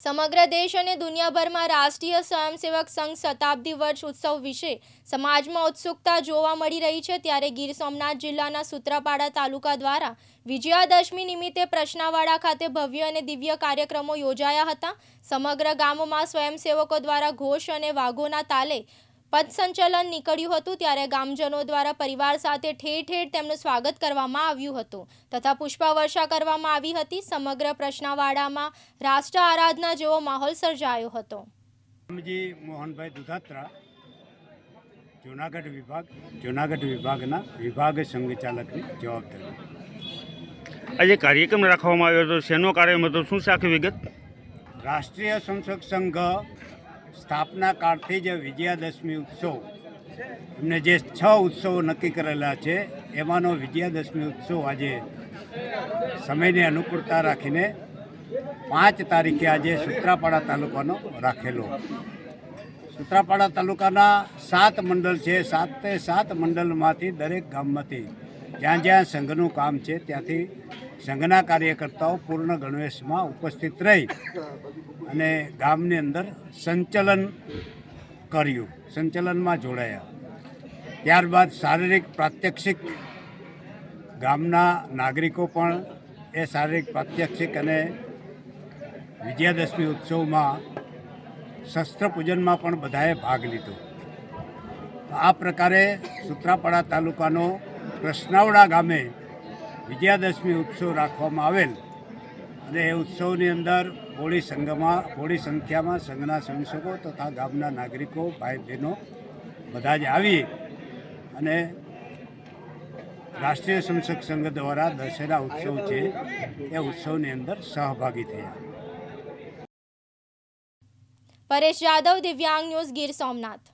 સમગ્ર દેશ અને દુનિયાભરમાં રાષ્ટ્રીય સ્વયંસેવક સંઘ શતાબ્દી વર્ષ ઉત્સવ વિશે સમાજમાં ઉત્સુકતા જોવા મળી રહી છે ત્યારે ગીર સોમનાથ જિલ્લાના સૂત્રાપાડા તાલુકા દ્વારા વિજયાદશમી નિમિત્તે પ્રશ્નાવાડા ખાતે ભવ્ય અને દિવ્ય કાર્યક્રમો યોજાયા હતા. સમગ્ર ગામમાં સ્વયંસેવકો દ્વારા ઘોષ અને વાઘોના તાલે પથસંચલન નીકળ્યું હતું ત્યારે ગામજનો દ્વારા પરિવાર સાથે ઠેર ઠેર તેમનું સ્વાગત કરવામાં આવ્યું હતું તથા પુષ્પવર્ષા કરવામાં આવી હતી. સમગ્ર પ્રશ્નાવાડામાં રાષ્ટ્ર આરાધના જેવો માહોલ સર્જાયો હતો. મોહનભાઈ દુધાત્રા જૂનાગઢ વિભાગ જૂનાગઢ વિભાગના વિભાગ સંઘચાલકની જવાબદારી. આજે કાર્યક્રમ રાખવામાં આવ્યો હતો. શેનો કાર્યક્રમ હતો? શું છે આખી વિગત? રાષ્ટ્રીય સંસદ સંઘ સ્થાપના કાળથી જ વિજયાદશમી ઉત્સવ, એમને જે છ ઉત્સવો નક્કી કરેલા છે, એમાંનો વિજયાદશમી ઉત્સવ આજે સમયની અનુકૂળતા રાખીને પાંચ તારીખે આજે સુત્રાપાડા તાલુકાનો રાખેલો. સુત્રાપાડા તાલુકાના સાત મંડળ છે, સાતે સાત મંડળમાંથી દરેક ગામમાંથી જ્યાં જ્યાં સંઘનું કામ છે, ત્યાંથી સંઘના કાર્યકર્તાઓ પૂર્ણ ગણવેશમાં ઉપસ્થિત રહી અને ગામની અંદર સંચલન કર્યું. સંચલનમાં જોડાયા. ત્યારબાદ શારીરિક પ્રાત્યક્ષિક ગામના નાગરિકો પણ એ શારીરિક પ્રાત્યક્ષિક અને વિજયાદશમી ઉત્સવમાં શસ્ત્ર પૂજનમાં પણ બધાએ ભાગ લીધો. આ પ્રકારે સુત્રાપાડા તાલુકાનો કૃષ્ણાવડા ગામે વિજયાદશમી ઉત્સવ રાખવામાં આવેલ. અને એ ઉત્સવની અંદર બોડી સંઘમાં બોડી સંખ્યામાં સંઘના સંશકો તથા ગામના નાગરિકો, ભાઈ બહેનો બધા જ આવી અને રાષ્ટ્રીય સંસદ સંઘ દ્વારા દશેરા ઉત્સવ છે, એ ઉત્સવની અંદર સહભાગી થયા. પરેશ યાદવ, દિવ્યાંગ ન્યૂઝ ગીર સોમનાથ.